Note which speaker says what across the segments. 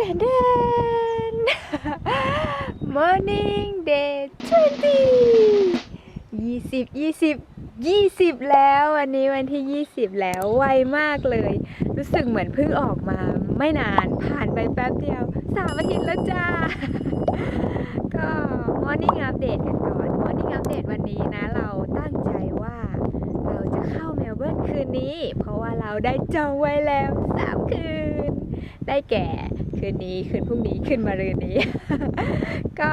Speaker 1: ดนเดน Morning Day 20 20 20 20 แล้ววันนี้วันที่ 20 แล้วไวมากเลย รู้สึกเหมือนเพิ่งออกมาไม่นานผ่านไปแป๊บเดียวสามอาทิตย์แล้วจ้า ก็ Morning Update กันก่อน Morning Update วันนี้นะเราตั้งใจว่าเราจะเข้าเมลเบิร์นคืนนี้ เพราะว่าเราได้จองไว้แล้ว 3 คืน ได้แก่คืนนี้คืนพรุ่งนี้คืนมะรืนนี้ ก็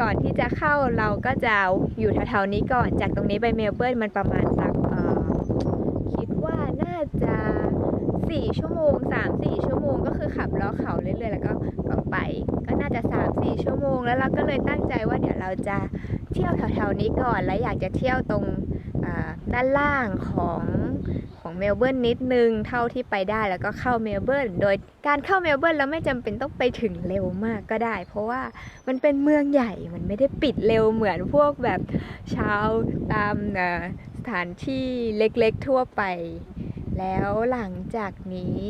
Speaker 1: ก่อนที่จะเข้าเราก็จะอยู่แถวๆนี้ก่อนจากตรงนี้ไปเมลเบิร์นมันประมาณสักคิดว่าน่าจะ4ชั่วโมง3-4ชั่วโมงก็คือขับล้อเขาเรื่อยๆแล้วก็ก็ไป ก็น่าจะ3-4ชั่วโมง แล้วเราก็เลยตั้งใจว่าเดี๋ยวเราจะเที่ยวแถวๆนี้ก่อน แล้วอยากจะเที่ยวตรงด้านล่างของ เมลเบิร์นนิดนึงเท่าที่ไปได้แล้วก็เข้าเมลเบิร์นโดยการเข้าเมลเบิร์นเราไม่จำเป็นต้องไปถึงเร็วมากก็ได้ เพราะว่ามันเป็นเมืองใหญ่มันไม่ได้ปิดเร็วเหมือนพวกแบบชาวตามสถานที่เล็กๆทั่วไป แล้วหลังจากนี้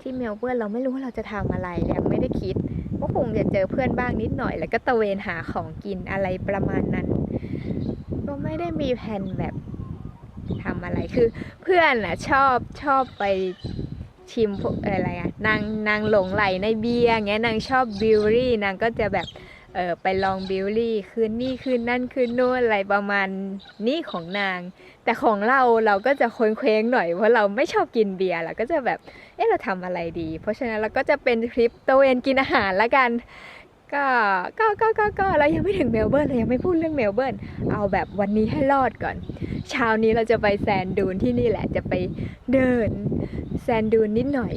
Speaker 1: ที่เมลเบิร์นเราไม่รู้ว่าเราจะทำอะไรยังไม่ได้คิดก็คงจะเจอเพื่อนบ้างนิดหน่อย แล้วก็ตะเวนหาของกินอะไรประมาณนั้น ก็ไม่ได้มีแผนแบบ ทำอะไรคือเพื่อนน่ะชอบชอบไปชิมพวกอะไรอะนางนางหลงไหลในเบียร์เงี้ยนางชอบบิวรี่นางก็จะแบบเออไปลองบิวรี่คืนนี่คืนนั่นคืนโน่นอะไรประมาณนี้ของนาง แต่ของเราเราก็จะเคว้งหน่อยเพราะเราไม่ชอบกินเบียร์เราก็จะแบบเอ๊ะเราทำอะไรดี เพราะฉะนั้นเราก็จะเป็นทริปตระเวนกินอาหารละกัน ก็ก็ก็ก็ก็เรายังไม่ถึงเมลเบิร์นเรายังไม่พูดเรื่องเมลเบิร์นเอาแบบวันนี้ให้รอดก่อนเช้านี้เราจะไปแซนดูนที่นี่แหละจะไปเดินแซนดูนนิดหน่อย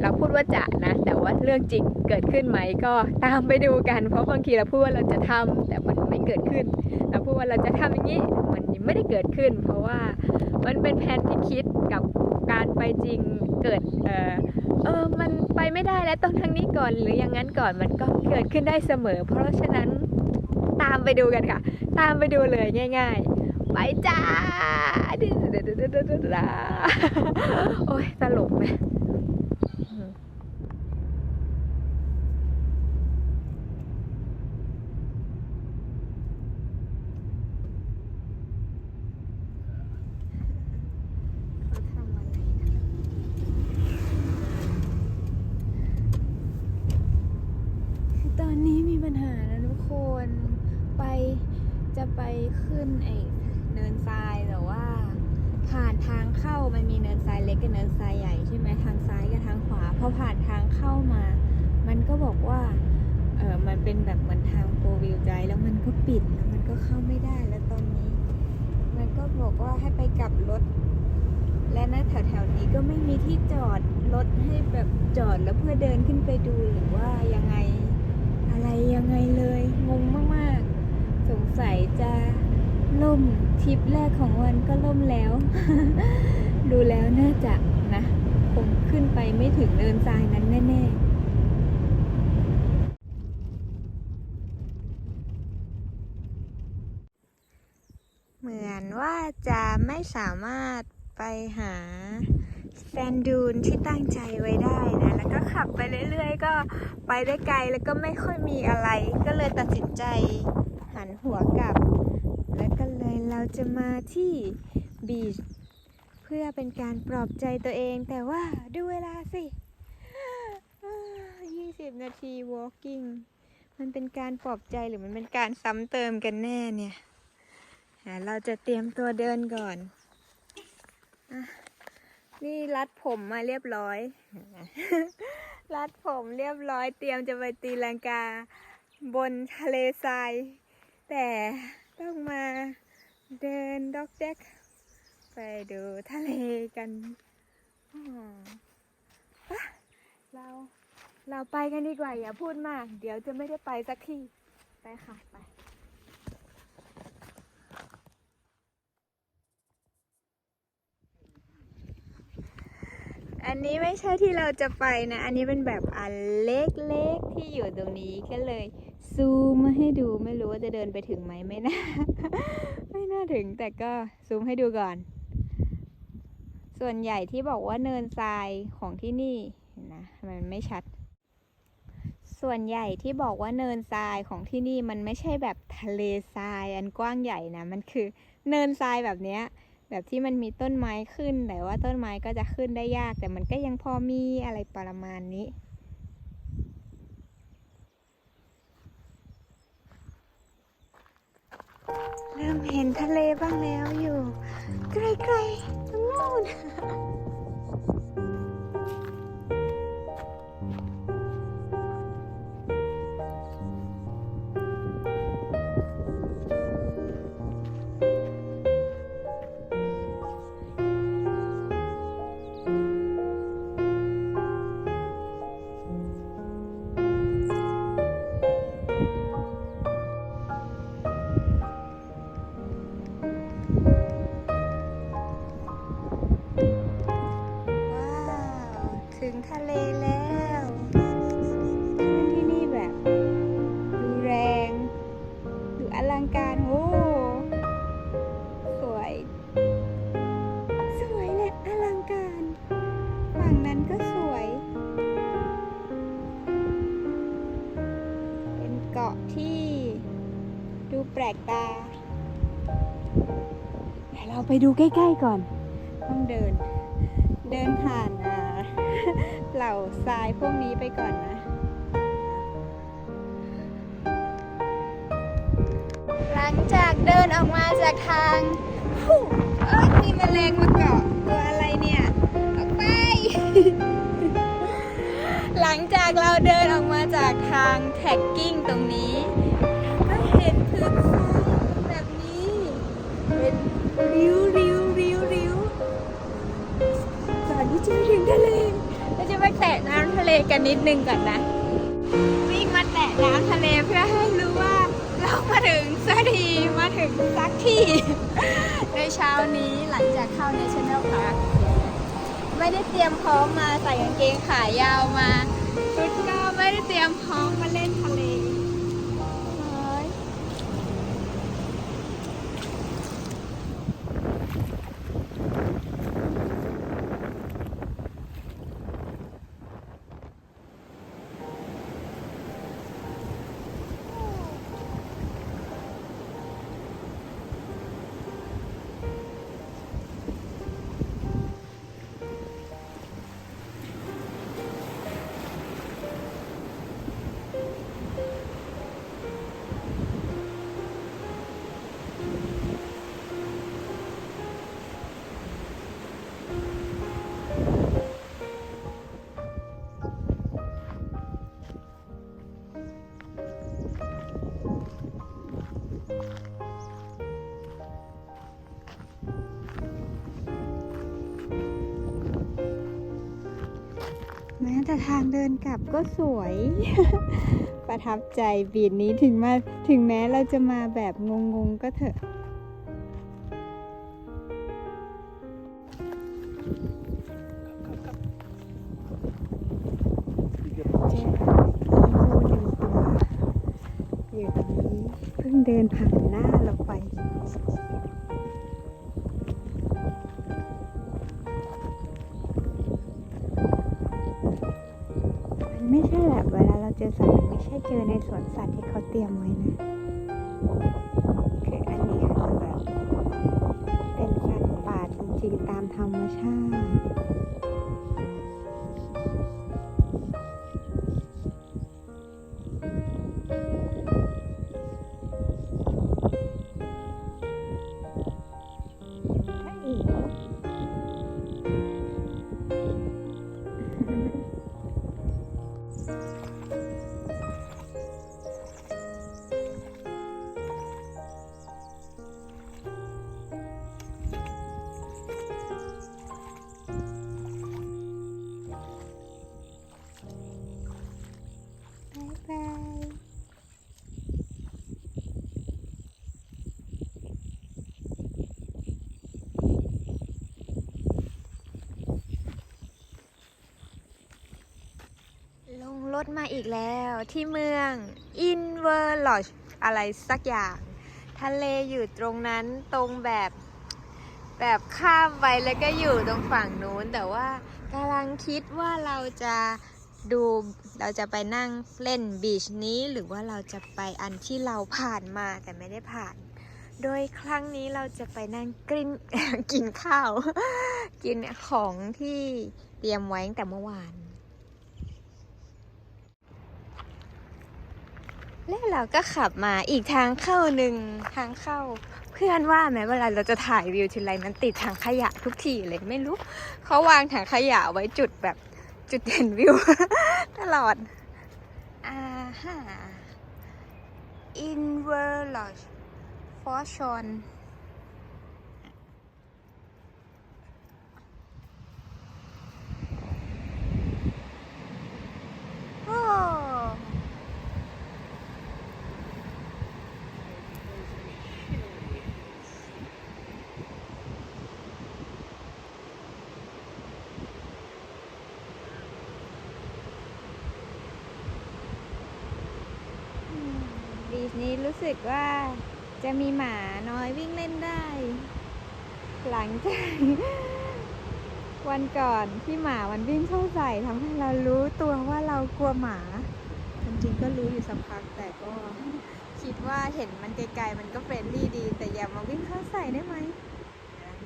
Speaker 1: เราพูดว่าจะนะ แต่ว่าเรื่องจริงเกิดขึ้นไหมก็ตามไปดูกัน เพราะบางทีเราพูดว่าเราจะทำแต่มันไม่เกิดขึ้น เราพูดว่าเราจะทำอย่างนี้มันไม่ได้เกิดขึ้น เพราะว่ามันเป็นแผนที่คิดกับการไปจริงเกิดเออ เออมันไปไม่ได้แล้วต้องทางนี้ก่อนหรืออย่างนั้นก่อนมันก็เกิดขึ้นได้เสมอ เพราะฉะนั้นตามไปดูกันค่ะ ตามไปดูเลยง่าย ๆ ไปจ้าโอ้ยตลกไหม เขาทำอะไรคือตอนนี้มีปัญหานะทุกคน ไปจะไปขึ้นไอ้เนินทรายแต่ว่า ผ่านทางเข้า มันมีเนินทรายเล็กกับเนินทรายใหญ่ใช่ไหมทางซ้ายกับทางขวาพอผ่านทางเข้ามา มันก็บอกว่าเออมันเป็นแบบเหมือนทางโฟวิวใจแล้วมันก็ปิดแล้วมันก็เข้าไม่ได้แล้วตอนนี้ มันก็บอกว่าให้ไปกลับรถ และนะแถวๆนี้ก็ไม่มีที่จอดรถให้แบบจอดแล้วเพื่อเดินขึ้นไปดูหรือว่ายังไงอะไรยังไงเลยงงมากๆ สงสัยจะล่มทริปแรกของวันก็ล่มแล้ว ดูแล้วน่าจะนะคงขึ้นไปไม่ถึงเนินทรายนั้นแน่ๆเหมือนว่าจะไม่สามารถไปหาแซนดูนที่ตั้งใจไว้ได้นะ แล้วก็ขับไปเรื่อยๆ ก็ไปได้ไกลแล้วก็ไม่ค่อยมีอะไร ก็เลยตัดสินใจหันหัวกลับ แล้วก็เลยเราจะมาที่บีช พื่อเป็นการปลอบใจตัวเอง แต่ว่าดูเวลาสิ 20 นาที walking มันเป็นการปลอบใจหรือมันเป็นการซ้ำเติมกันแน่เนี่ย เราจะเตรียมตัวเดินก่อนอนี่รัดผมมาเรียบร้อย รัดผมเรียบร้อย เตรียมจะไปตีลังกาบนทะเลทราย แต่ต้องมาเดินด็อกเด็ก ไปดูทะเลกันเราเราไปกันดีกว่าอย่าพูดมาก เดี๋ยวจะไม่ได้ไปสักทีไปค่ะไปอันนี้ไม่ใช่ที่เราจะไปนะ อันนี้เป็นแบบอันเล็กๆที่อยู่ตรงนี้ก็เลย ซูมมาให้ดูไม่รู้ว่าจะเดินไปถึงไหมไม่น่า ไม่น่าถึงแต่ก็ซูมให้ดูก่อน ส่วนใหญ่ที่บอกว่าเนินทรายของที่นี่นะมมันไม่ชัด ส่วนใหญ่ที่บอกว่าเนินทรายของที่นี่มันไม่ใช่แบบทะเลทรายอันกว้างใหญ่นะมันคือเนินทรายแบบเนี้ยแบบที่มันมีต้นไม้ขึ้นแต่ว่าต้นไม้ก็จะขึ้นได้ยาก แต่มันก็ยังพอมีอะไรประมาณนี้ เริ่มเห็นทะเลบ้างแล้วอยู่ ไกลๆ ไปดูใกล้ๆก่อน ต้องเดิน เดินผ่านเหล่าทรายพวกนี้ไปก่อนนะหลังจากเดินออกมาจากทางเอ้ยมีแมลงมาเกาะตัวอะไรเนี่ย ออกไป หลังจากเราเดินออกมาจากทางแท็กกิ้งตรงนี้ ก็เห็นพื้นทรายแบบนี้เป็น ริ้วริ้วริ้วริ้วก่อนที่จะถึงทะเลเราจะมาแตะน้ำทะเลกันนิดนึงก่อนนะ วิ่งมาแตะน้ำทะเลเพื่อให้รู้ว่า เรามาถึงสักทีมาถึงสักที่ ในเช้านี้หลังจากเข้า National Park ไม่ได้เตรียมพร้อมมาใส่กางเกงขายาวมาชุดก็ไม่ได้เตรียมพร้อมมาเล่น แม้แต่ทางเดินกลับก็สวย ประทับใจบีดนี้ถึงมาถึงแม้เราจะมาแบบงงๆก็เถอะเจออีโมหนึ่งตัวอยู่ตรงนี้เพิ่งเดินผ่าน ในสวนสัตว์ที่เขาเตรียมไว้นะ คืออันนี้คือแบบ เป็นสัตว์ป่าจริงๆตามธรรมชาติ ลงรถมาอีกแล้วที่เมืองอินเวอร์ลอชอะไรสักอย่าง ทะเลอยู่ตรงนั้นตรงแบบแบบข้ามไปแล้วก็อยู่ตรงฝั่งนู้น แต่ว่ากำลังคิดว่าเราจะดูเราจะไปนั่งเล่นบีชนี้หรือว่าเราจะไปอันที่เราผ่านมาแต่ไม่ได้ผ่าน โดยครั้งนี้เราจะไปนั่งกินกินข้าว กินของที่เตรียมไว้ตั้งแต่เมื่อวาน แล้วเราก็ขับมาอีกทางเข้าหนึ่งทางเข้า เพื่อนว่าแม้เวลาเราจะถ่ายวิวทีไรมันติดถังขยะทุกทีเลยไม่รู้เขาวางถังขยะไว้จุดแบบจุดเด่นวิว ตลอดอ่าฮะ Inverlodge f o r t u n โอ้ บีชนี้ รู้สึกว่าจะมีหมาน้อยวิ่งเล่นได้ หลังจากวันก่อนที่หมามันวิ่งเข้าใส่ทำให้เรารู้ตัวว่าเรากลัวหมาจริงๆก็รู้อยู่สักพักแต่ก็คิดว่าเห็นมันไกลๆมันก็เฟรนลี่ดี แต่อย่ามาวิ่งเข้าใส่ได้ไหม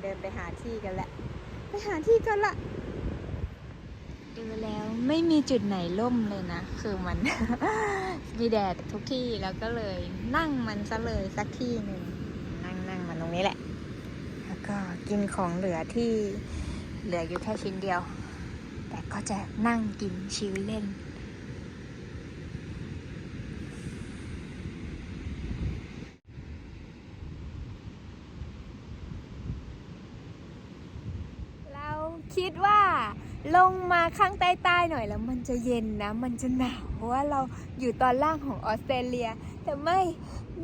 Speaker 1: เดินไปหาที่กันแหละ ไปหาที่กันละ ดูแล้วไม่มีจุดไหนล่มเลยนะ คือมัน มีแดดทุกที่แล้วก็เลยนั่งมันซะเลยสักที่หนึ่งนั่งนั่งมันตรงนี้แหละ แล้วก็กินของเหลือที่เหลืออยู่แค่ชิ้นเดียว แต่ก็จะนั่งกินชิลเล่นเราคิดว่า ลงมาข้างใต้ๆหน่อยแล้วมันจะเย็นนะ มันจะหนาวเพราะว่าเราอยู่ตอนล่างของออสเตรเลีย แต่ไม่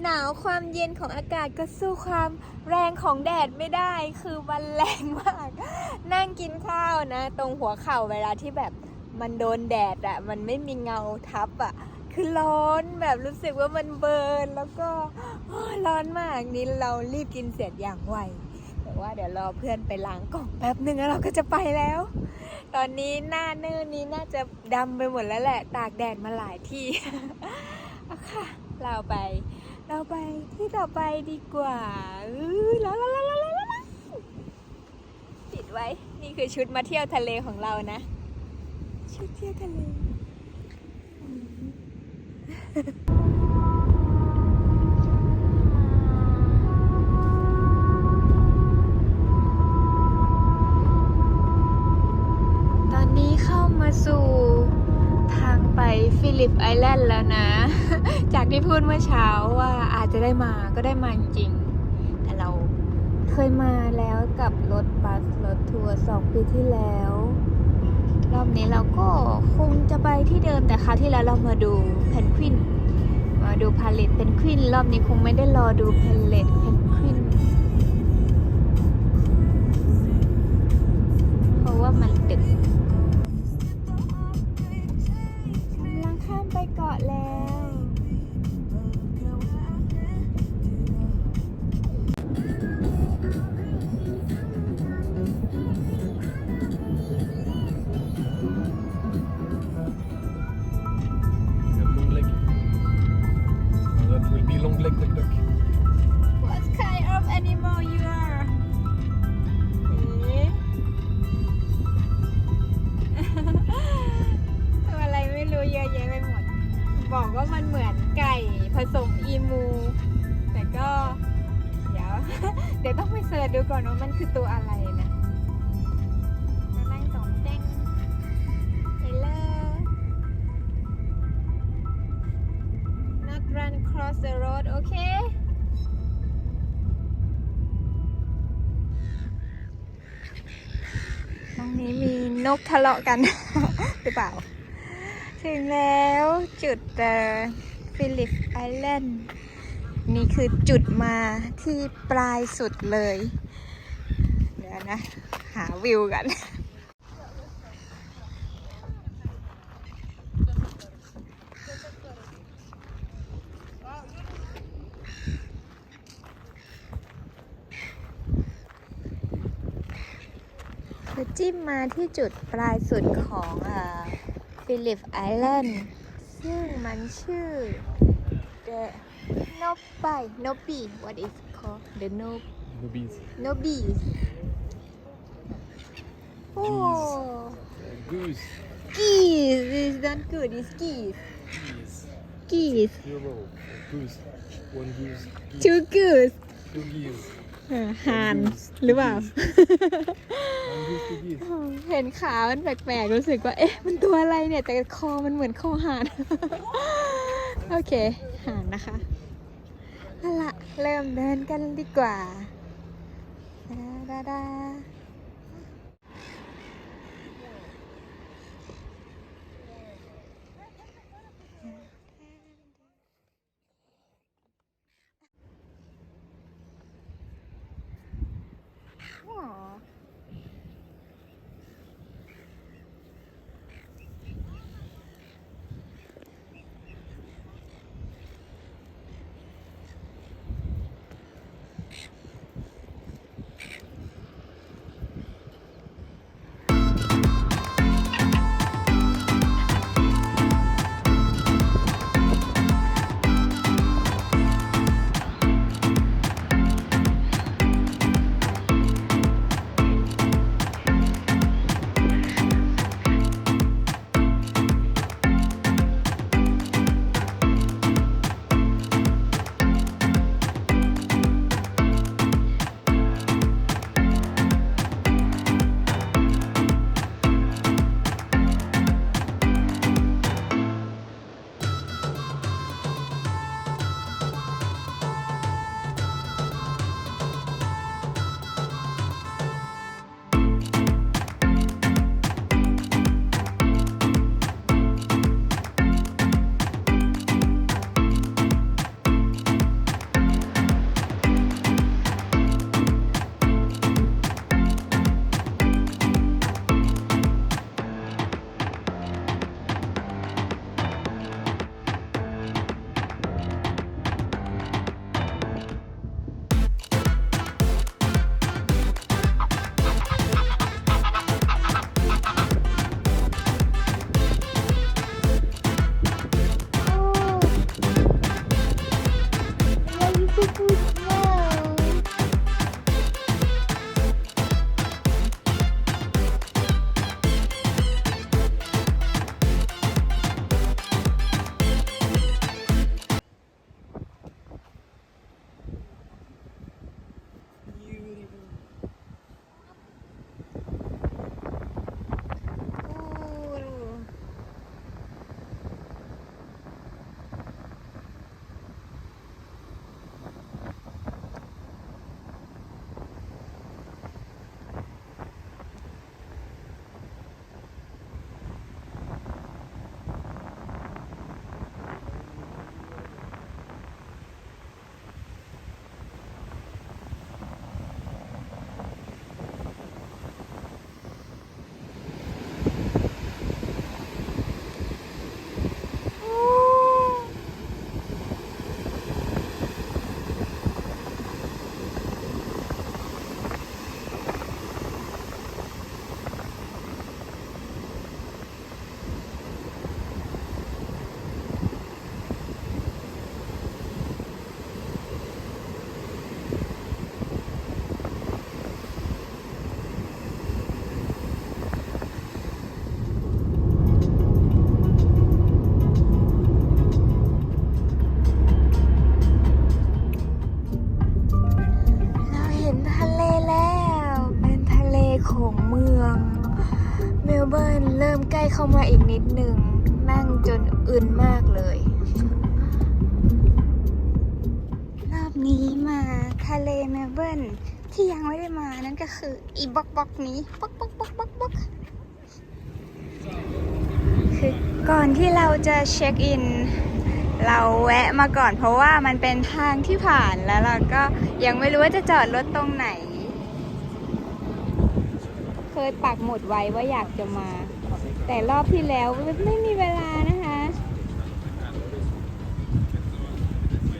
Speaker 1: หนาวความเย็นของอากาศก็สู้ความแรงของแดดไม่ได้คือมันแรงมาก นั่งกินข้าวนะ ตรงหัวเข่าเวลาที่แบบมันโดนแดดอะมันไม่มีเงาทับอะคือร้อนแบบรู้สึกว่ามันเบิร์นแล้วก็โอ้ยร้อนมากนี่เรารีบกินเสร็จอย่างไวแต่ว่าเดี๋ยวรอเพื่อนไปล้างกล่องแป๊บหนึ่งแล้วเราก็จะไปแล้ว ตอนนี้หน้าเนื้อนี้น่าจะดำไปหมดแล้วแหละ ตากแดดมาหลายที่เอาค่ะ เราไป เราไปที่ต่อไปดีกว่าอื้อแล้วแล้วแล้วแล้วแล้วปิดไว้ นี่คือชุดมาเที่ยวทะเลของเรานะ ชุดเที่ยวทะเล พูดเมื่อเช้าว่าอาจจะได้มาก็ได้มาจริง แต่เราเคยมาแล้วกับรถบัสรถทัวร์สองปีที่แล้ว รอบนี้เราก็คงจะไปที่เดิมแต่คราวที่แล้วเรามาดูเพนกวินมาดูพาเลตเพนกวินรอบนี้คงไม่ได้รอดูพาเลตเพนกวินเพราะว่ามัน run cross the road okay ตรงนี้มีนกทะเลาะกัน หรือเปล่า ถึงแล้วจุดฟิลิปไอแลนด์นี่คือจุดมาที่ปลายสุดเลย เดี๋ยวนะ หาวิวกัน คือจิ้ มมาที่จุดปลายสุดของฟิลิปไอแลนด์ซึ่งมันชื่อ The Nobi Nobi what is it called the Nob
Speaker 2: Nubis.
Speaker 1: Nobis โอ้
Speaker 2: Goose.
Speaker 1: geese is not good it's geese
Speaker 2: Geese.
Speaker 1: geese
Speaker 2: Plural. Goose. One goose. Geese.
Speaker 1: two goose
Speaker 2: Two geese.
Speaker 1: ห่านหรือเปล่า
Speaker 2: One goose, two geese.
Speaker 1: เห็นขา มันแปลกๆ รู้สึกว่า เอ๊ะ มันตัวอะไรเนี่ย แต่คอมันเหมือนคอห่าน โอเคห่านนะคะเอาละเริ่มเดินกันดีกว่าดาดา เข้ามาอีกนิดนึง นั่งจนอื่นมากเลย รอบนี้มาทะเลเมลเบิร์นที่ยังไม่ได้มานั่นก็คืออีบ็อกบ็อกนี้บ็อกบ็อกบ็อกบ็อกบ็อกคือก่อนที่เราจะเช็คอิน เราแวะมาก่อนเพราะว่ามันเป็นทางที่ผ่านแล้วเราก็ยังไม่รู้ว่าจะจอดรถตรงไหน เคยปักหมุดไว้ว่าอยากจะมา แต่รอบที่แล้วไม่มีเวลานะคะ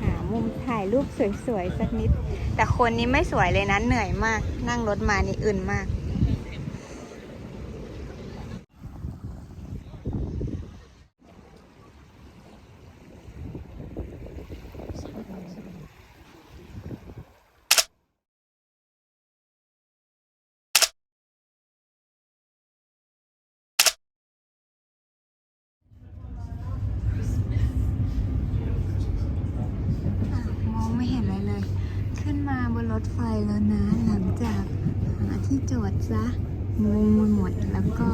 Speaker 1: หามุมถ่ายรูปสวยๆ สักนิด แต่คนนี้ไม่สวยเลยนะ เหนื่อยมาก นั่งรถมานี่อื่นมาก จอดซะงงหมดแล้วก็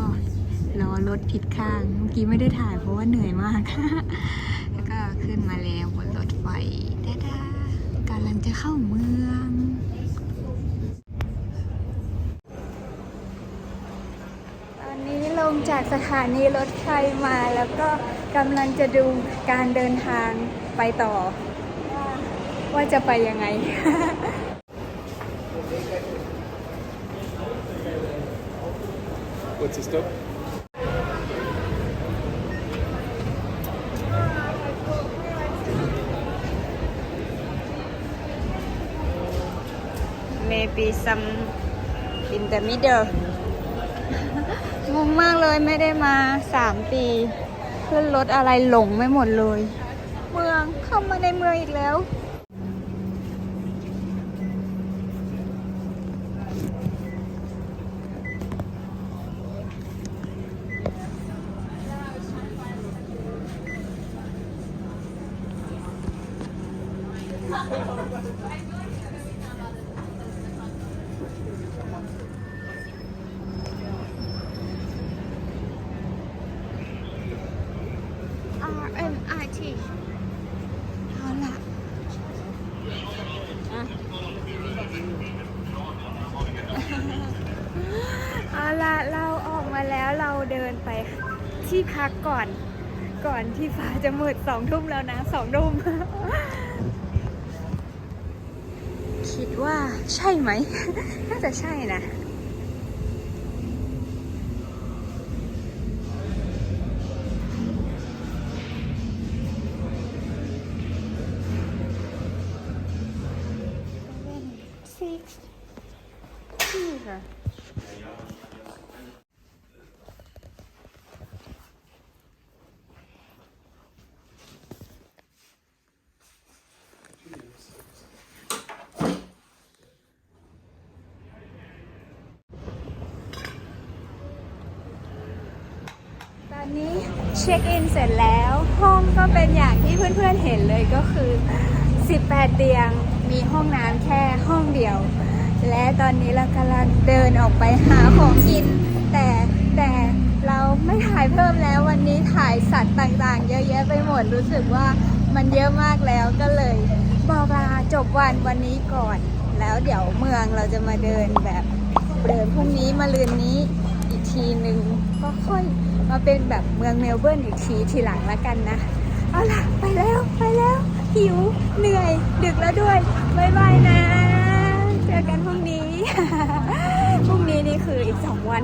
Speaker 1: รอรถผิดข้าง เมื่อกี้ไม่ได้ถ่ายเพราะว่าเหนื่อยมาก แล้วก็ขึ้นมาแล้วบนรถไฟดาดากำลังจะเข้าเมืองตอนนี้ลงจากสถานีรถไฟมาแล้วก็กำลังจะดูการเดินทางไปต่อ ว่าจะไปยังไง sister. maybe some in the middle งงมากเลยไม่ได้มา 3 ปี ขึ้นรถอะไรหลงไม่หมดเลย เมืองเข้ามาในเมืองอีกแล้ว R M I T เอาล่ะอะ เอาละเราออกมาแล้วเราเดินไปที่พักก่อน ก่อนที่ฟ้าจะมืดสองทุ่มแล้วนะสองทุ่มคิดว่าใช่ไหม น่าจะใช่นะ เช็คอินเสร็จแล้ว ห้องก็เป็นอย่างที่เพื่อนๆเห็นเลยก็คือ 18 เตียงมีห้องน้ำแค่ห้องเดียว และตอนนี้เรากำลังเดินออกไปหาของกิน แต่แต่เราไม่ถ่ายเพิ่มแล้ววันนี้ถ่ายสัตว์ต่างๆ เยอะแยะไปหมดรู้สึกว่ามันเยอะมากแล้วก็เลยบอกลาจบวันวันนี้ก่อน แล้วเดี๋ยวเมืองเราจะมาเดินแบบเดินพรุ่งนี้มาลืนนี้อีกทีหนึ่งก็ค่อย มาเป็นแบบเมืองเมลเบิร์นอีกทีทีหลังละกันนะ เอาล่ะ ไปแล้วไปแล้ว หิว เหนื่อย ดึกแล้วด้วยบายบายนะ เจอกันพรุ่งนี้ พรุ่งนี้นี่คืออีกสองวัน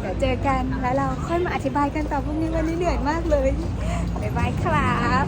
Speaker 1: เดี๋ยวเจอกันแล้วเราค่อยมาอธิบายกันต่อพรุ่งนี้วันนี้เหนื่อยมากเลยบายบายครับ